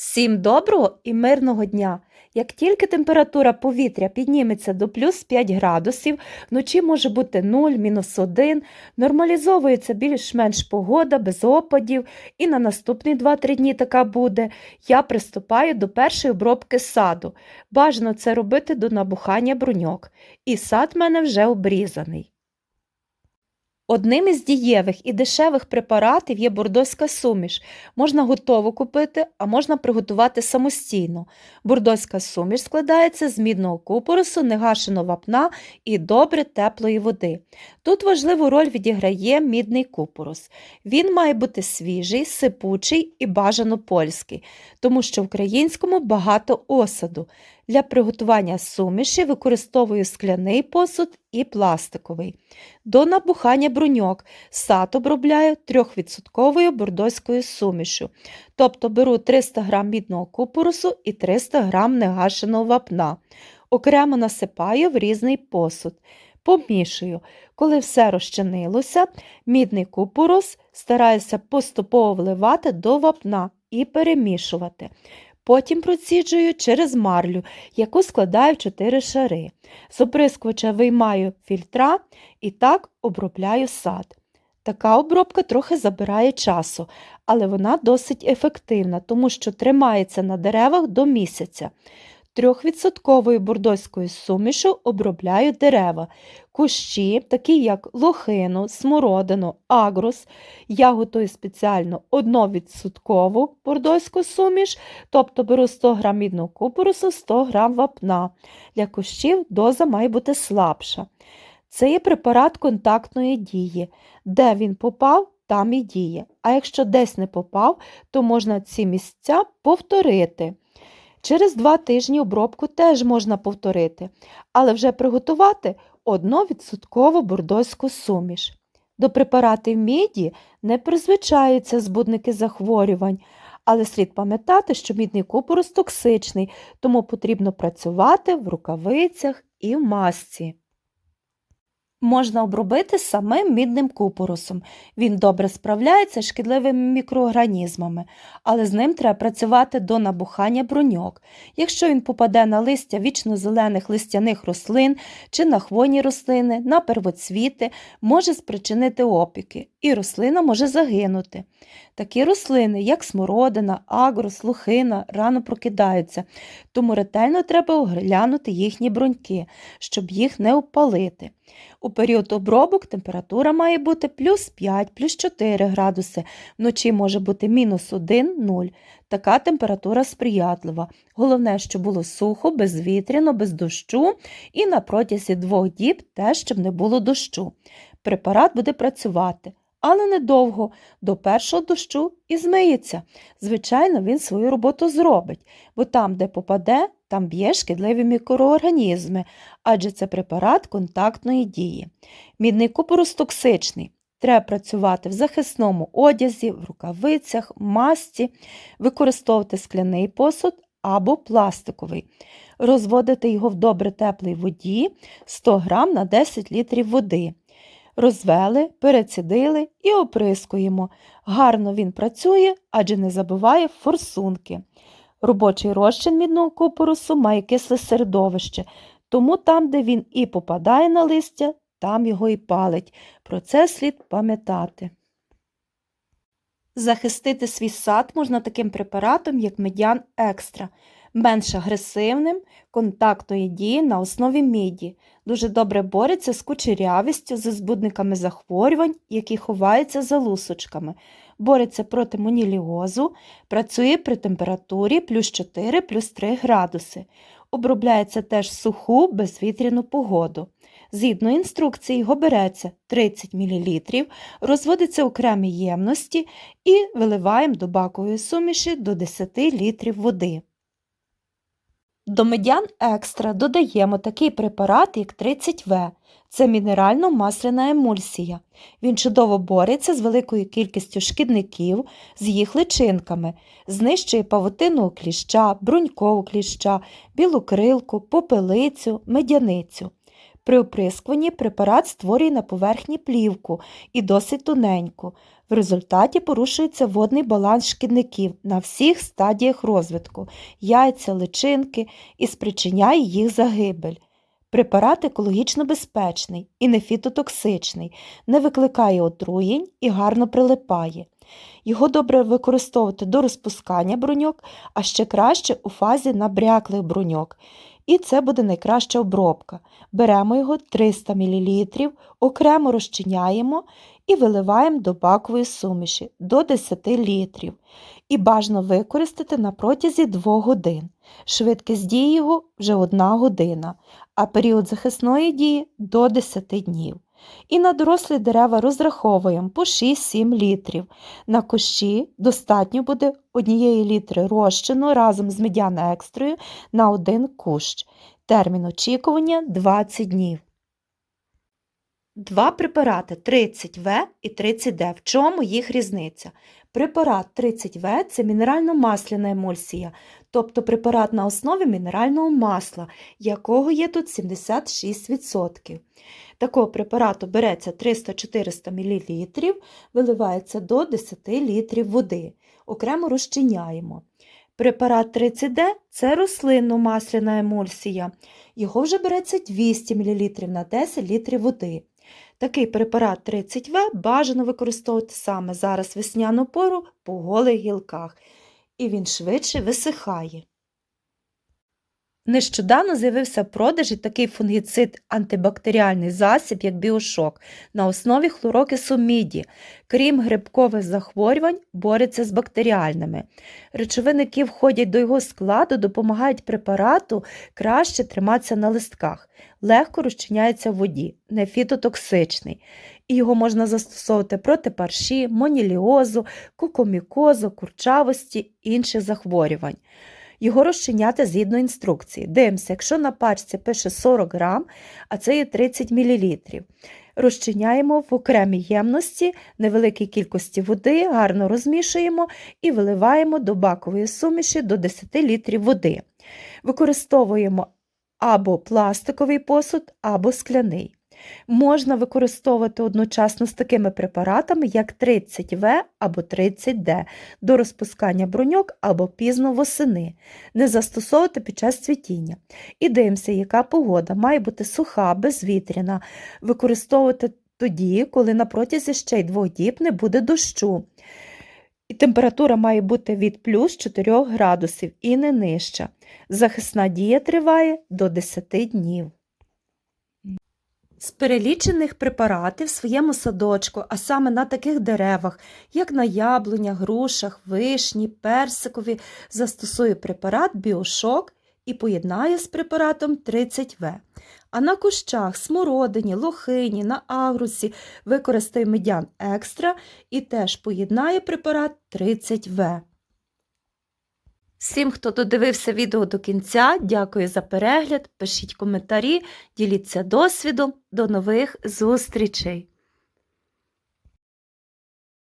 Всім доброго і мирного дня! Як тільки температура повітря підніметься до плюс 5 градусів, вночі може бути 0, мінус 1, нормалізовується більш-менш погода без опадів, і на наступні 2-3 дні така буде, я приступаю до першої обробки саду. Бажано це робити до набухання бруньок. І сад в мене вже обрізаний. Одним із дієвих і дешевих препаратів є бордоська суміш. Можна готову купити, а можна приготувати самостійно. Бордоська суміш складається з мідного купоросу, негашеного вапна і добре теплої води. Тут важливу роль відіграє мідний купорос. Він має бути свіжий, сипучий і бажано польський, тому що в українському багато осаду. Для приготування суміші використовую скляний посуд і пластиковий. До набухання бруньок сад обробляю 3% бордоською сумішю, тобто беру 300 г мідного купоросу і 300 г негашеного вапна. Окремо насипаю в різний посуд. Помішую. Коли все розчинилося, мідний купорос стараюся поступово вливати до вапна і перемішувати. Потім проціджую через марлю, яку складаю в 4 шари. З оприскувача виймаю фільтра і так обробляю сад. Така обробка трохи забирає часу, але вона досить ефективна, тому що тримається на деревах до місяця. Трьохвідсотковою бордоською сумішу обробляю дерева, кущі, такі як лохину, смородину, агрус. Я готую спеціально 1% бордоську суміш, тобто беру 100 г мідного купорусу, 100 г вапна. Для кущів доза має бути слабша. Це є препарат контактної дії. Де він попав, там і діє. А якщо десь не попав, то можна ці місця повторити. Через два тижні обробку теж можна повторити, але вже приготувати 1% бордоську суміш. До препаратів міді не призвичаються збудники захворювань, але слід пам'ятати, що мідний купорос токсичний, тому потрібно працювати в рукавицях і в масці. Можна обробити самим мідним купоросом. Він добре справляється з шкідливими мікроорганізмами, але з ним треба працювати до набухання бруньок. Якщо він попаде на листя вічно-зелених листяних рослин чи на хвойні рослини, на первоцвіти, може спричинити опіки, і рослина може загинути. Такі рослини, як смородина, агрос, лухина, рано прокидаються, тому ретельно треба оглянути їхні бруньки, щоб їх не опалити. У період обробок температура має бути плюс 5, плюс 4 градуси, вночі може бути мінус 1, 0. Така температура сприятлива. Головне, щоб було сухо, безвітряно, без дощу і на протязі двох діб теж, щоб не було дощу. Препарат буде працювати. Але недовго, до першого дощу і змиється. Звичайно, він свою роботу зробить, бо там, де попаде, там б'є шкідливі мікроорганізми, адже це препарат контактної дії. Мідний купорос токсичний. Треба працювати в захисному одязі, в рукавицях, масці, використовувати скляний посуд або пластиковий, розводити його в добре теплій воді 100 г на 10 літрів води. Розвели, перецідили і оприскуємо. Гарно він працює, адже не забиває форсунки. Робочий розчин мідного купорусу має кисле середовище, тому там, де він і попадає на листя, там його і палить. Про це слід пам'ятати. Захистити свій сад можна таким препаратом, як медян екстра, менш агресивним, контактної дії на основі міді. Дуже добре бореться з кучерявістю, з збудниками захворювань, які ховаються за лусочками. Бореться проти моніліозу, працює при температурі плюс 4 плюс 3 градуси. Обробляється теж суху безвітряну погоду. Згідно інструкції, його береться 30 мл, розводиться окремі ємності і виливаємо до бакової суміші до 10 літрів води. До медян екстра додаємо такий препарат, як 30В. Це мінерально-масляна емульсія. Він чудово бореться з великою кількістю шкідників, з їх личинками, знищує павутину кліща, брунькову кліща, білу крилку, попелицю, медяницю. При оприскуванні препарат створює на поверхні плівку і досить тоненьку. В результаті порушується водний баланс шкідників на всіх стадіях розвитку яйця, личинки і спричиняє їх загибель. Препарат екологічно безпечний і не фітотоксичний, не викликає отруєнь і гарно прилипає. Його добре використовувати до розпускання бруньок, а ще краще у фазі набряклих бруньок. І це буде найкраща обробка. Беремо його 300 мл, окремо розчиняємо і виливаємо до бакової суміші до 10 літрів. І бажано використати на протязі 2 годин. Швидкість дії його вже 1 година, а період захисної дії до 10 днів. І на дорослі дерева розраховуємо по 6-7 літрів. На кущі достатньо буде 1 літри розчину разом з медяна екстрою на один кущ. Термін очікування 20 днів. Два препарати 30В і 30Д. В чому їх різниця? Препарат 30В це мінерально-масляна емульсія, тобто препарат на основі мінерального масла, якого є тут 76%. Такого препарату береться 300-400 мл, виливається до 10 літрів води. Окремо розчиняємо. Препарат 30D це рослинно-масляна емульсія. Його вже береться 200 мл на 10 літрів води. Такий препарат 30В бажано використовувати саме зараз весняну пору по голих гілках, і він швидше висихає. Нещодавно з'явився в продажі такий фунгіцид антибактеріальний засіб, як біошок, на основі хлорокису міді. Крім грибкових захворювань, бореться з бактеріальними. Речовини, які входять до його складу, допомагають препарату краще триматися на листках, легко розчиняється в воді, не фітотоксичний. І його можна застосовувати проти парші, моніліозу, кукомікозу, курчавості інших захворювань. Його розчиняти згідно інструкції. Дивимося, якщо на пачці пише 40 грам, а це є 30 мл. Розчиняємо в окремій ємності невеликій кількості води, гарно розмішуємо і виливаємо до бакової суміші до 10 літрів води. Використовуємо або пластиковий посуд, або скляний. Можна використовувати одночасно з такими препаратами, як 30В або 30Д до розпускання бруньок або пізно восени, не застосовувати під час цвітіння. І дивимося, яка погода має бути суха, безвітряна, використовувати тоді, коли на протязі ще й двох діб не буде дощу. І температура має бути від плюс 4 градусів і не нижча. Захисна дія триває до 10 днів. З перелічених препаратів в своєму садочку, а саме на таких деревах, як на яблунях, грушах, вишні, персикові, застосую препарат біошок і поєднаю з препаратом 30В. А на кущах, смородині, лохині, на агрусі використаю медян екстра і теж поєднаю препарат 30В. Всім, хто додивився відео до кінця, дякую за перегляд, пишіть коментарі, діліться досвідом. До нових зустрічей!